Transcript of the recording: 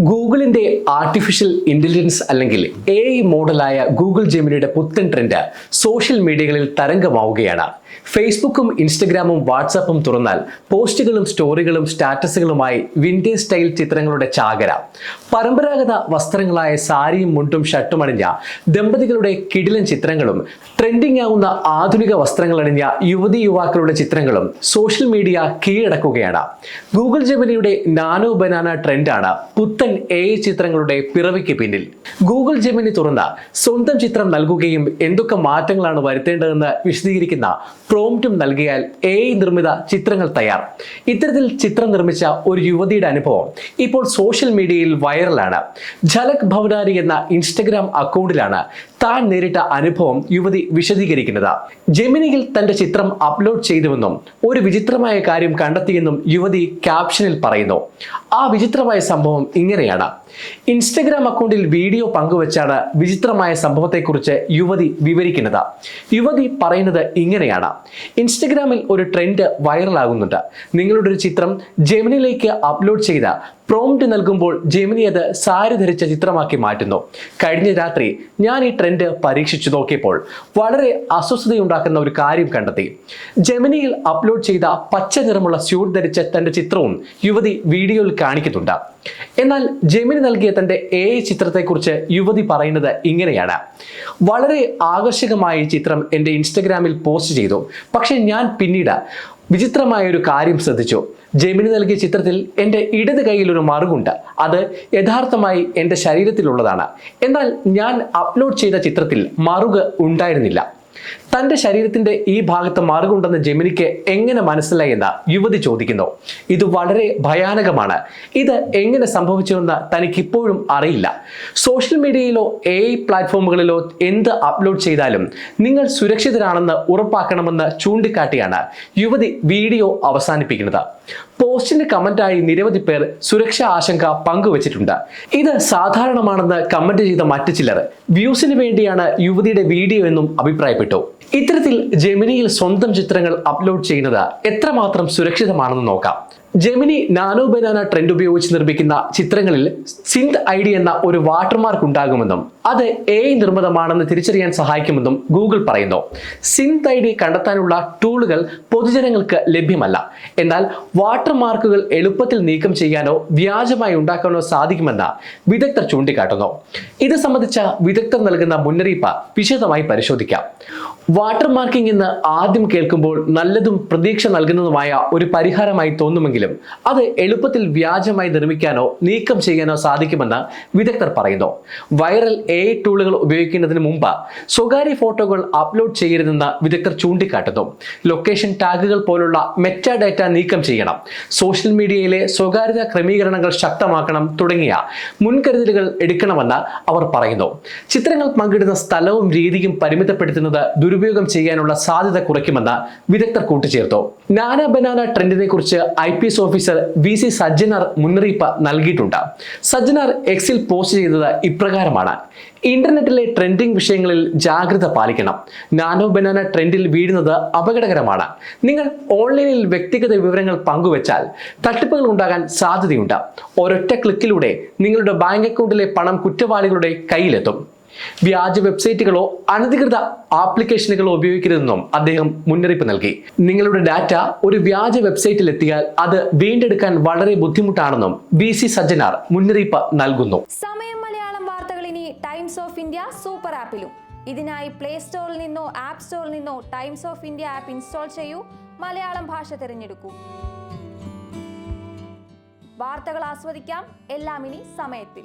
ഗൂഗിളിന്റെ artificial intelligence അല്ലെങ്കിൽ A മോഡലായ ഗൂഗിൾ ജെമിനിയുടെ പുത്തൻ ട്രെൻഡ് സോഷ്യൽ മീഡിയകളിൽ തരംഗമാവുകയാണ്. ഫേസ്ബുക്കും ഇൻസ്റ്റഗ്രാമും വാട്സാപ്പും തുറന്നാൽ പോസ്റ്റുകളും സ്റ്റോറികളും സ്റ്റാറ്റസുകളുമായി വിന്റേജ് സ്റ്റൈൽ ചിത്രങ്ങളുടെ ചാകര. പരമ്പരാഗത വസ്ത്രങ്ങളായ സാരിയും മുണ്ടും ഷർട്ടും അണിഞ്ഞ ദമ്പതികളുടെ കിടിലൻ ചിത്രങ്ങളും ട്രെൻഡിംഗ് ആവുന്ന ആധുനിക വസ്ത്രങ്ങൾ അണിഞ്ഞ യുവതി യുവാക്കളുടെ ചിത്രങ്ങളും സോഷ്യൽ മീഡിയ കീഴടക്കുകയാണ്. ഗൂഗിൾ ജെമിനിയുടെ നാനോ ബനാന ട്രെൻഡാണ് പുത്തൻ എ ചിത്രങ്ങളുടെ പിറവിക്ക് പിന്നിൽ. ഗൂഗിൾ ജെമിനി തുറന്ന സ്വന്തം ചിത്രം നൽകുകയും എന്തൊക്കെ മാറ്റങ്ങളാണ് വരുത്തേണ്ടതെന്ന് വിശദീകരിക്കുന്ന പ്രോംപ്റ്റും നൽകിയാൽ എ നിർമ്മിത ചിത്രങ്ങൾ തയ്യാർ. ഇത്തരത്തിൽ ചിത്രം നിർമ്മിച്ച ഒരു യുവതിയുടെ അനുഭവം ഇപ്പോൾ സോഷ്യൽ മീഡിയയിൽ വൈറലാണ് ഝലക് ഭവനാരി എന്ന ഇൻസ്റ്റഗ്രാം അക്കൗണ്ടിലാണ് താൻ നേരിട്ട അനുഭവം യുവതി വിശദീകരിക്കുന്നത്. ജെമിനിയിൽ തന്റെ ചിത്രം അപ്ലോഡ് ചെയ്തുവെന്നും ഒരു വിചിത്രമായ കാര്യം കണ്ടെത്തിയെന്നും യുവതി ക്യാപ്ഷനിൽ പറയുന്നു. ആ വിചിത്രമായ സംഭവം ഇങ്ങനെയാണ് ഇൻസ്റ്റഗ്രാം അക്കൗണ്ടിൽ വീഡിയോ പങ്കുവച്ചാണ് വിചിത്രമായ സംഭവത്തെക്കുറിച്ച് യുവതി വിവരിക്കുന്നത്. യുവതി പറയുന്നത് ഇങ്ങനെയാണ്. ഇൻസ്റ്റഗ്രാമിൽ ഒരു ട്രെൻഡ് വൈറലാകുന്നുണ്ട്. നിങ്ങളുടെ ഒരു ചിത്രം ജെമിനിലേക്ക് അപ്ലോഡ് ചെയ്ത പ്രോംപ്റ്റ് നൽകുമ്പോൾ ജെമിനി അത് സാരി ധരിച്ച ചിത്രമാക്കി മാറ്റുന്നു. കഴിഞ്ഞ രാത്രി ഞാൻ ഈ ട്രെൻഡ് പരീക്ഷിച്ചു നോക്കിയപ്പോൾ വളരെ അസ്വസ്ഥതയുണ്ടാക്കുന്ന ഒരു കാര്യം കണ്ടെത്തി. ജെമിനിയിൽ അപ്ലോഡ് ചെയ്ത പച്ച നിറമുള്ള സ്യൂട്ട് ധരിച്ച തന്റെ ചിത്രവും യുവതി വീഡിയോയിൽ കാണിക്കുന്നുണ്ട്. എന്നാൽ ജെമിനി നൽകിയ തന്റെ എ ചിത്രത്തെക്കുറിച്ച് യുവതി പറയുന്നത് ഇങ്ങനെയാണ്. വളരെ ആകർഷകമായ ഈ ചിത്രം എന്റെ ഇൻസ്റ്റഗ്രാമിൽ പോസ്റ്റ് ചെയ്തു. പക്ഷെ ഞാൻ പിന്നീട് വിചിത്രമായ ഒരു കാര്യം ശ്രദ്ധിച്ചു. ജെമിനി നൽകിയ ചിത്രത്തിൽ എന്റെ ഇടത് കൈയിൽ ഒരു മറുകുണ്ട്. അത് യഥാർത്ഥമായി എന്റെ ശരീരത്തിലുള്ളതാണ്. എന്നാൽ ഞാൻ അപ്ലോഡ് ചെയ്ത ചിത്രത്തിൽ മറുക് ഉണ്ടായിരുന്നില്ല. തന്റെ ശരീരത്തിന്റെ ഈ ഭാഗത്ത് മാറുകൊണ്ടെന്ന് ജെമിനിക്ക് എങ്ങനെ മനസ്സിലായി എന്ന് യുവതി ചോദിക്കുന്നു. ഇത് വളരെ ഭയാനകമാണ്. ഇത് എങ്ങനെ സംഭവിച്ചുവെന്ന് തനിക്ക് ഇപ്പോഴും അറിയില്ല. സോഷ്യൽ മീഡിയയിലോ എ പ്ലാറ്റ്ഫോമുകളിലോ എന്ത് അപ്ലോഡ് ചെയ്താലും നിങ്ങൾ സുരക്ഷിതരാണെന്ന് ഉറപ്പാക്കണമെന്ന് ചൂണ്ടിക്കാട്ടിയാണ് യുവതി വീഡിയോ അവസാനിപ്പിക്കുന്നത്. പോസ്റ്റിന് കമന്റായി നിരവധി പേർ സുരക്ഷാ ആശങ്ക പങ്കുവച്ചിട്ടുണ്ട്. ഇത് സാധാരണമാണെന്ന് കമന്റ് ചെയ്ത മറ്റു ചിലർ. വ്യൂസിന് വേണ്ടിയാണ് യുവതിയുടെ വീഡിയോ എന്നും അഭിപ്രായപ്പെട്ടു. ഇത്തരത്തിൽ ജെമിനിയിൽ സ്വന്തം ചിത്രങ്ങൾ അപ്ലോഡ് ചെയ്യുന്നത് എത്രമാത്രം സുരക്ഷിതമാണെന്ന് നോക്കാം. ജെമിനി നാനോ ബനാന ട്രെൻഡ് ഉപയോഗിച്ച് നിർമ്മിക്കുന്ന ചിത്രങ്ങളിൽ സിന്ത് ഐ ഡി എന്ന ഒരു വാട്ടർമാർക്ക് ഉണ്ടാകുമെന്നും അത് എ നിർമ്മിതമാണെന്ന് തിരിച്ചറിയാൻ സഹായിക്കുമെന്നും ഗൂഗിൾ പറയുന്നു. സിന്ത് ഐ ഡി കണ്ടെത്താനുള്ള ടൂളുകൾ പൊതുജനങ്ങൾക്ക് ലഭ്യമല്ല. എന്നാൽ വാട്ടർമാർക്കുകൾ എളുപ്പത്തിൽ നീക്കം ചെയ്യാനോ വ്യാജമായി ഉണ്ടാക്കാനോ സാധിക്കുമെന്ന് വിദഗ്ധർ ചൂണ്ടിക്കാട്ടുന്നു. ഇത് സംബന്ധിച്ച വിദഗ്ധർ നൽകുന്ന മുന്നറിയിപ്പ് വിശദമായി പരിശോധിക്കാം. വാട്ടർമാർക്കിംഗ് എന്ന് ആദ്യം കേൾക്കുമ്പോൾ നല്ലതും പ്രതീക്ഷ നൽകുന്നതുമായ ഒരു പരിഹാരമായി തോന്നുമെങ്കിലും അത് എളുപ്പത്തിൽ വ്യാജമായി നിർമ്മിക്കാനോ നീക്കം ചെയ്യാനോ സാധിക്കുമെന്ന് വിദഗ്ധർ പറയുന്നു. വൈറൽ എ ടൂളുകൾ ഉപയോഗിക്കുന്നതിന് മുമ്പ് സ്വകാര്യ ഫോട്ടോകൾ അപ്ലോഡ് ചെയ്യരുതെന്ന് വിദഗ്ധർ ചൂണ്ടിക്കാട്ടുന്നു. ലൊക്കേഷൻ ടാഗുകൾ പോലുള്ള മെറ്റ ഡാറ്റ നീക്കം ചെയ്യണം. സോഷ്യൽ മീഡിയയിലെ സ്വകാര്യത ക്രമീകരണങ്ങൾ ശക്തമാക്കണം തുടങ്ങിയ മുൻകരുതലുകൾ എടുക്കണമെന്ന് അവർ പറയുന്നു. ചിത്രങ്ങൾ പങ്കിടുന്ന സ്ഥലവും രീതിയും പരിമിതപ്പെടുത്തുന്നത് ദുരുപയോഗം ചെയ്യാനുള്ള സാധ്യത കുറയ്ക്കുമെന്ന് വിദഗ്ധർ കൂട്ടിച്ചേർത്തു. നാന ബനാന ട്രെൻഡിനെ കുറിച്ച് I P S officer V C Sajjanar മുന്നറിയിപ്പ് നൽകിയിട്ടുണ്ട്. സജ്ജനാർ എക്സിൽ പോസ്റ്റ് ചെയ്തത് ഇപ്രകാരമാണ്. ഇന്റർനെറ്റിലെ ട്രെൻഡിംഗ് വിഷയങ്ങളിൽ ജാഗ്രത പാലിക്കണം. നാനോ ബനാന ട്രെൻഡിൽ വീഴുന്നത് അപകടകരമാണ്. നിങ്ങൾ ഓൺലൈനിൽ വ്യക്തിഗത വിവരങ്ങൾ പങ്കുവച്ചാൽ തട്ടിപ്പുകൾ ഉണ്ടാകാൻ സാധ്യതയുണ്ട്. ഒരൊറ്റ ക്ലിക്കിലൂടെ നിങ്ങളുടെ ബാങ്ക് അക്കൗണ്ടിലെ പണം കുറ്റവാളികളുടെ കയ്യിലെത്തും. വ്യാജ വെബ്സൈറ്റുകളോ അനധികൃത ആപ്ലിക്കേഷനുകളോ ഉപയോഗിക്കരുതെന്നും അദ്ദേഹം മുന്നറിയിപ്പ് നൽകി. നിങ്ങളുടെ ഡാറ്റ ഒരു വ്യാജ വെബ്സൈറ്റിൽ എത്തിയാൽ അത് വീണ്ടെടുക്കാൻ വളരെ ബുദ്ധിമുട്ടാണെന്നും ബി സി സജ്ജനാർ മുന്നറിയിപ്പ് നൽകുന്നു. സമയം മലയാളം വാർത്തകൾ ഇനി ടൈംസ് ഓഫ് ഇന്ത്യ സൂപ്പർ ആപ്പിലും. ഇതിനായി പ്ലേ സ്റ്റോറിൽ നിന്നോ ആപ്പ് സ്റ്റോറിൽ നിന്നോ Times of India app install ചെയ്യൂ. മലയാളം ഭാഷ തിരഞ്ഞെടുക്കൂ. വാർത്തകൾ ആസ്വദിക്കാം. എല്ലാം ഇനി സമയത്തിൽ.